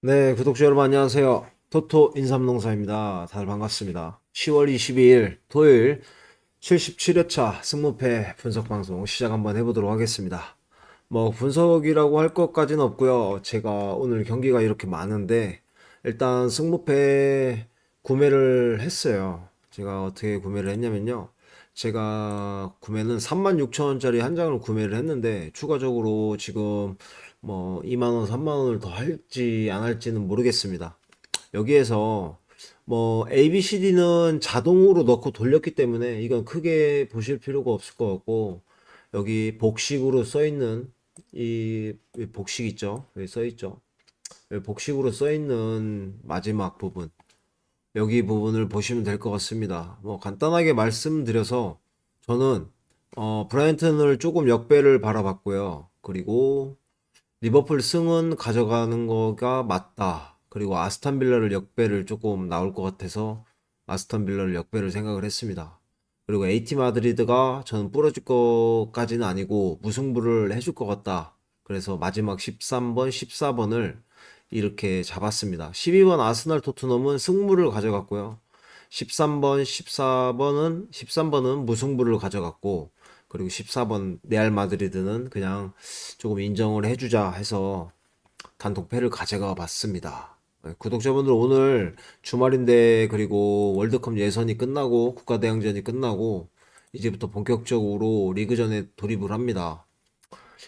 네, 구독자 여러분 안녕하세요. 토토 인삼농사입니다. 다들 반갑습니다. 10월 22일 토요일 77회차 승무패 분석 방송 시작 한번 해보도록 하겠습니다. 뭐 분석이라고 할 것까지는 없고요. 제가 오늘 경기가 이렇게 많은데 일단 승무패 구매를 했어요. 제가 어떻게 구매를 했냐면요. 제가 구매는 36,000원짜리 한 장을 구매를 했는데 추가적으로 지금 뭐 2만 원, 3만 원을 더 할지 안 할지는 모르겠습니다. 여기에서 뭐 ABCD는 자동으로 넣고 돌렸기 때문에 이건 크게 보실 필요가 없을 것 같고 여기 복식으로 써 있는 이 복식 있죠? 여기 써 있죠? 여기 복식으로 써 있는 마지막 부분 여기 부분을 보시면 될 것 같습니다. 뭐 간단하게 말씀드려서 저는 어 브라이언튼을 조금 역배를 바라봤고요. 그리고 리버풀 승은 가져가는 거가 맞다. 그리고 아스턴 빌라를 역배를 조금 나올 것 같아서 아스턴 빌라를 역배를 생각을 했습니다. 그리고 AT 마드리드가 저는 부러질 것까지는 아니고 무승부를 해줄 것 같다. 그래서 마지막 13번, 14번을 이렇게 잡았습니다. 12번 아스날 토트넘은 승부를 가져갔고요. 13번, 14번은 13번은 무승부를 가져갔고 그리고 14번 레알 마드리드는 그냥 조금 인정을 해주자 해서 단독패를 가져가 봤습니다. 네, 구독자분들 오늘 주말인데 그리고 월드컵 예선이 끝나고 국가대항전이 끝나고 이제부터 본격적으로 리그전에 돌입을 합니다.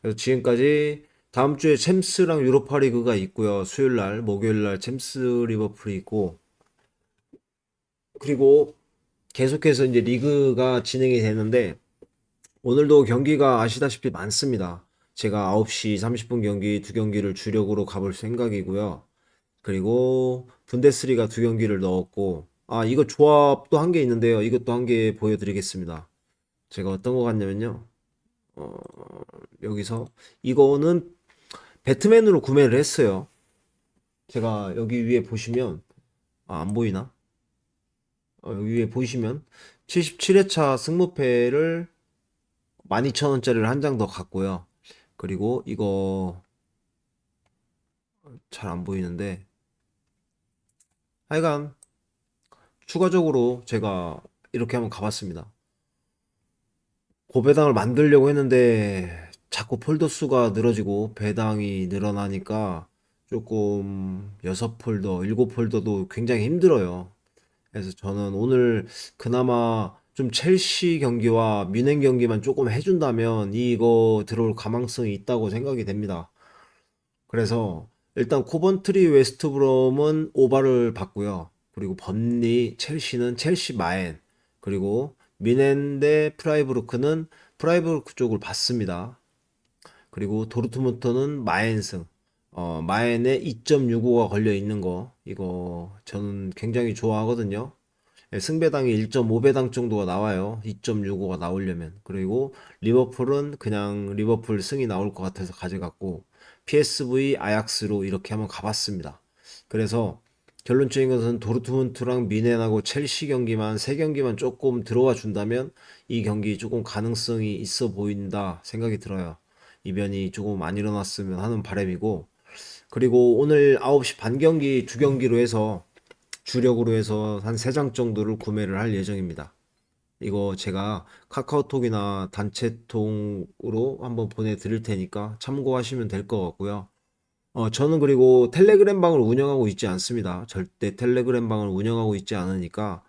그래서 지금까지 다음 주에 챔스랑 유로파 리그가 있고요. 수요일 날, 목요일 날 챔스 리버풀이 있고 그리고 계속해서 이제 리그가 진행이 되는데 오늘도 경기가 아시다시피 많습니다. 제가 9시 30분 경기 두 경기를 주력으로 가볼 생각이고요. 그리고 분데스리가 두 경기를 넣었고 아 이거 조합도 한 개 있는데요. 이것도 한 개 보여드리겠습니다. 제가 어떤 거 같냐면요. 어, 여기서 이거는 배트맨으로 구매를 했어요. 제가 여기 위에 보시면 아, 안 보이나? 어, 여기 위에 보시면 77회차 승무패를 12,000원짜리를 한 장더 갖고요. 그리고 이거 잘 안 보이는데 하여간 추가적으로 제가 이렇게 한번 가봤습니다. 고배당을 만들려고 했는데 자꾸 폴더 수가 늘어지고 배당이 늘어나니까 조금 6폴더, 7폴더도 굉장히 힘들어요. 그래서 저는 오늘 그나마 좀 첼시 경기와 뮌헨 경기만 조금 해준다면 이거 들어올 가망성이 있다고 생각이 됩니다. 그래서 일단 코번트리 웨스트브롬은 오바를 받고요. 그리고 번리 첼시는 첼시 마엔 그리고 뮌헨 대 프라이부르크는 프라이부르크 쪽을 받습니다. 그리고 도르트문트는 마엔승 어, 마엔에 2.65가 걸려 있는 거 이거 저는 굉장히 좋아하거든요. 예, 승배당이 1.5배당 정도가 나와요. 2.65가 나오려면. 그리고 리버풀은 그냥 리버풀 승이 나올 것 같아서 가져갔고 PSV 아약스로 이렇게 한번 가봤습니다. 그래서 결론적인 것은 도르트문트랑 미넨하고 첼시 경기만 세 경기만 조금 들어와 준다면 이 경기 조금 가능성이 있어 보인다 생각이 들어요. 이변이 조금 안 일어났으면 하는 바람이고 그리고 오늘 9시 반 경기 두 경기로 해서 주력으로 해서 한 세 장 정도를 구매를 할 예정입니다. 이거 제가 카카오톡이나 단체통으로 한번 보내드릴 테니까 참고하시면 될 것 같고요. 어, 저는 그리고 텔레그램 방을 운영하고 있지 않습니다. 절대 텔레그램 방을 운영하고 있지 않으니까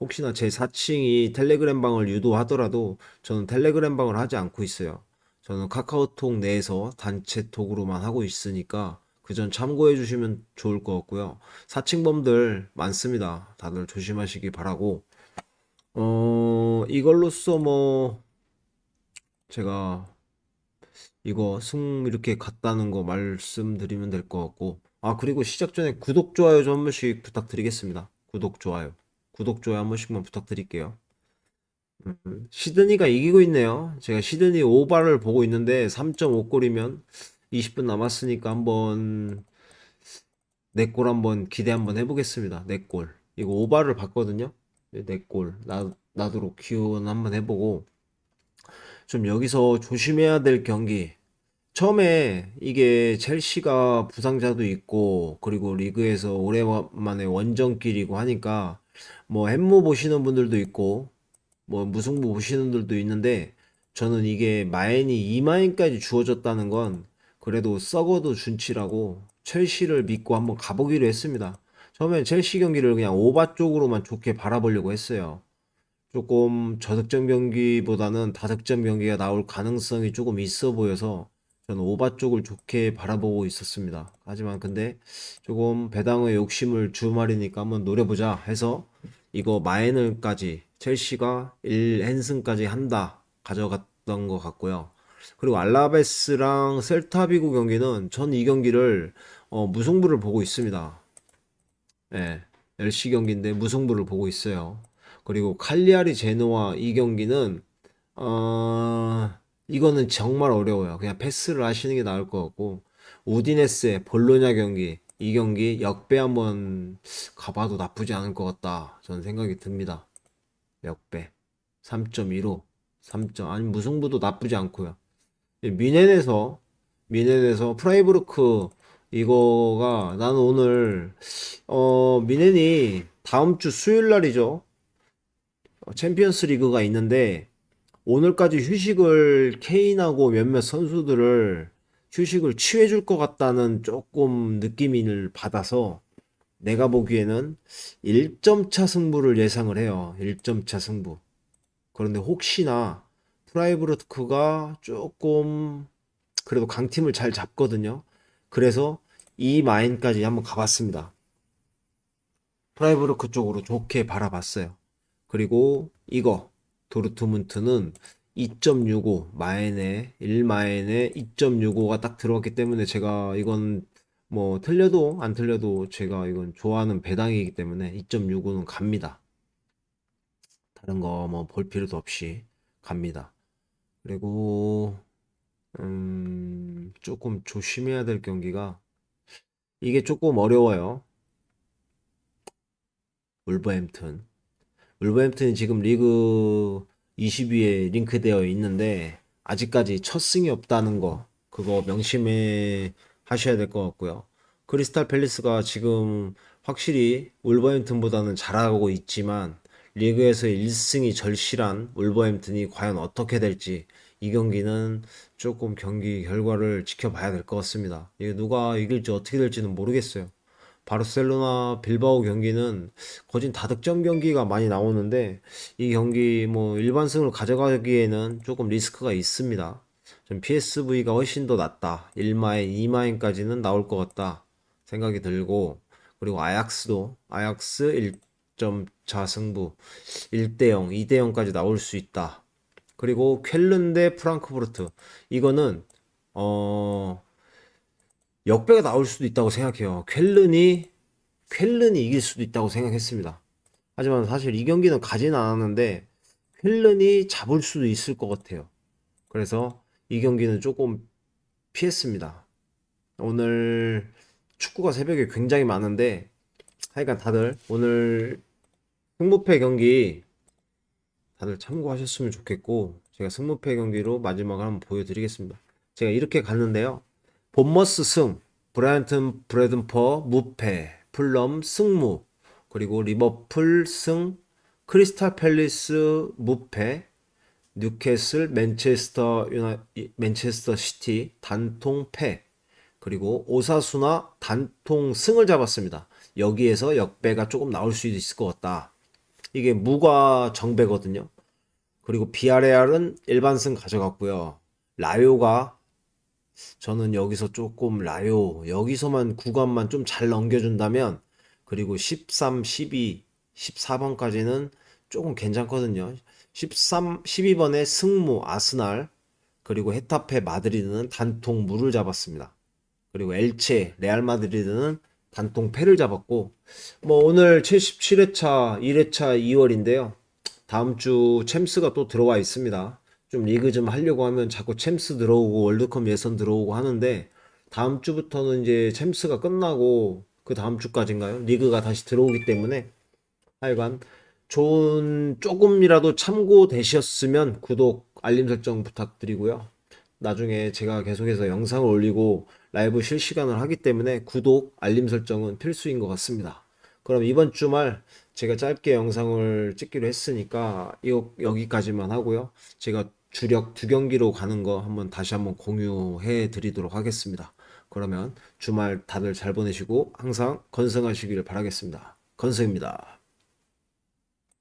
혹시나 제 사칭이 텔레그램 방을 유도하더라도 저는 텔레그램 방을 하지 않고 있어요. 저는 카카오톡 내에서 단체톡으로만 하고 있으니까 그 점 참고해 주시면 좋을 것 같고요. 사칭범들 많습니다. 다들 조심하시기 바라고. 어, 이걸로써 뭐 제가 이거 승 이렇게 갔다는 거 말씀드리면 될 것 같고. 아, 그리고 시작 전에 구독, 좋아요 좀 한 번씩 부탁드리겠습니다. 구독, 좋아요. 구독, 좋아요 한 번씩만 부탁드릴게요. 음, 시드니가 이기고 있네요. 제가 시드니 오바를 보고 있는데 3.5골이면 20분 남았으니까 한번 네골 한번 기대 한번 해보겠습니다. 네 골. 이거 오바를 봤거든요. 네 골. 나, 나도록 기원 한번 해보고 좀 여기서 조심해야 될 경기. 처음에 이게 첼시가 부상자도 있고 그리고 리그에서 오랜만에 원정길이고 하니까 뭐 햄무 보시는 분들도 있고 뭐 무승부 보시는 분들도 있는데 저는 이게 마인이 2마인까지 주어졌다는 건 그래도 썩어도 준치라고 첼시를 믿고 한번 가보기로 했습니다. 처음엔 첼시 경기를 그냥 오바 쪽으로만 좋게 바라보려고 했어요. 조금 저득점 경기보다는 다득점 경기가 나올 가능성이 조금 있어 보여서 저는 오바 쪽을 좋게 바라보고 있었습니다. 하지만 근데 조금 배당의 욕심을 주말이니까 한번 노려보자 해서 이거 마이너까지 첼시가 1헨슨까지 한다 가져갔던 것 같고요. 그리고 알라베스랑 셀타비고 경기는 전 이 경기를 어, 무승부를 보고 있습니다. 예, LC 경기인데 무승부를 보고 있어요. 그리고 칼리아리 제노와 이 경기는 어, 이거는 정말 어려워요. 그냥 패스를 하시는 게 나을 것 같고 우디네스의 볼로냐 경기 이 경기 역배 한번 가봐도 나쁘지 않을 것 같다. 저는 생각이 듭니다. 역배 3.15 3점 아니 무승부도 나쁘지 않고요. 미넨에서 미넨에서 프라이부르크 이거가 나는 오늘 어 미넨이 다음 주 수요일 날이죠. 어, 챔피언스 리그가 있는데 오늘까지 휴식을 케인하고 몇몇 선수들을 휴식을 취해 줄 것 같다는 조금 느낌을 받아서 내가 보기에는 1점 차 승부를 예상을 해요. 1점 차 승부. 그런데 혹시나 프라이브르트크가 조금 그래도 강팀을 잘 잡거든요. 그래서 이 마인까지 한번 가봤습니다. 프라이브르크 쪽으로 좋게 바라봤어요. 그리고 이거 도르트문트는 2.65 마엔에 1마엔에 2.65가 딱 들어갔기 때문에 제가 이건 뭐 틀려도 안 틀려도 제가 이건 좋아하는 배당이기 때문에 2.65는 갑니다. 다른 거 뭐 볼 필요도 없이 갑니다. 그리고 음 조금 조심해야 될 경기가 이게 조금 어려워요. 울버햄튼. 울버햄튼이 지금 리그 20위에 링크되어 있는데 아직까지 첫 승이 없다는 거 그거 명심해 하셔야 될 것 같고요. 크리스탈 팰리스가 지금 확실히 울버햄튼보다는 잘하고 있지만 리그에서 1승이 절실한 울버햄튼이 과연 어떻게 될지 이 경기는 조금 경기 결과를 지켜봐야 될 것 같습니다. 이게 누가 이길지 어떻게 될지는 모르겠어요. 바르셀로나 빌바오 경기는 거진 다득점 경기가 많이 나오는데 이 경기 뭐 일반승을 가져가기에는 조금 리스크가 있습니다. 좀 PSV가 훨씬 더 낫다. 1마인, 2마인까지는 나올 것 같다 생각이 들고 그리고 아약스도 아약스 1점 차 승부 1대0, 2대0까지 나올 수 있다. 그리고 쾰른 대 프랑크푸르트 이거는 어 역배가 나올 수도 있다고 생각해요. 쾰른이 쾰른이 이길 수도 있다고 생각했습니다. 하지만 사실 이 경기는 가진 않았는데 쾰른이 잡을 수도 있을 것 같아요. 그래서 이 경기는 조금 피했습니다. 오늘 축구가 새벽에 굉장히 많은데 하여간 다들 오늘 승무패 경기 다들 참고하셨으면 좋겠고 제가 승무패 경기로 마지막을 한번 보여드리겠습니다. 제가 이렇게 갔는데요. 본머스 승, 브라이언튼 브래든퍼 무패, 풀럼 승무, 그리고 리버풀 승, 크리스탈 팰리스 무패, 뉴캐슬 맨체스터 유나 맨체스터 시티 단통 패, 그리고 오사수나 단통 승을 잡았습니다. 여기에서 역배가 조금 나올 수 있을 것 같다. 이게 무과 정배거든요. 그리고 비아레알은 일반승 가져갔고요. 라요가 저는 여기서 조금 라요 여기서만 구간만 좀 잘 넘겨준다면 그리고 13, 12, 14번까지는 조금 괜찮거든요. 13, 12번에 승무 아스날 그리고 헤타페 마드리드는 단통 무를 잡았습니다. 그리고 엘체 레알 마드리드는 단통 패를 잡았고 뭐 오늘 77회차 1회차 2월인데요. 다음 주 챔스가 또 들어와 있습니다. 좀 리그 좀 하려고 하면 자꾸 챔스 들어오고 월드컵 예선 들어오고 하는데 다음 주부터는 이제 챔스가 끝나고 그 다음 주까지인가요? 리그가 다시 들어오기 때문에 하여간 좋은 조금이라도 참고 되셨으면 구독 알림 설정 부탁드리고요. 나중에 제가 계속해서 영상을 올리고 라이브 실시간을 하기 때문에 구독, 알림 설정은 필수인 것 같습니다. 그럼 이번 주말 제가 짧게 영상을 찍기로 했으니까 이거 여기까지만 하고요. 제가 주력 두 경기로 가는 거 한번 다시 한번 공유해 드리도록 하겠습니다. 그러면 주말 다들 잘 보내시고 항상 건승하시기를 바라겠습니다. 건승입니다.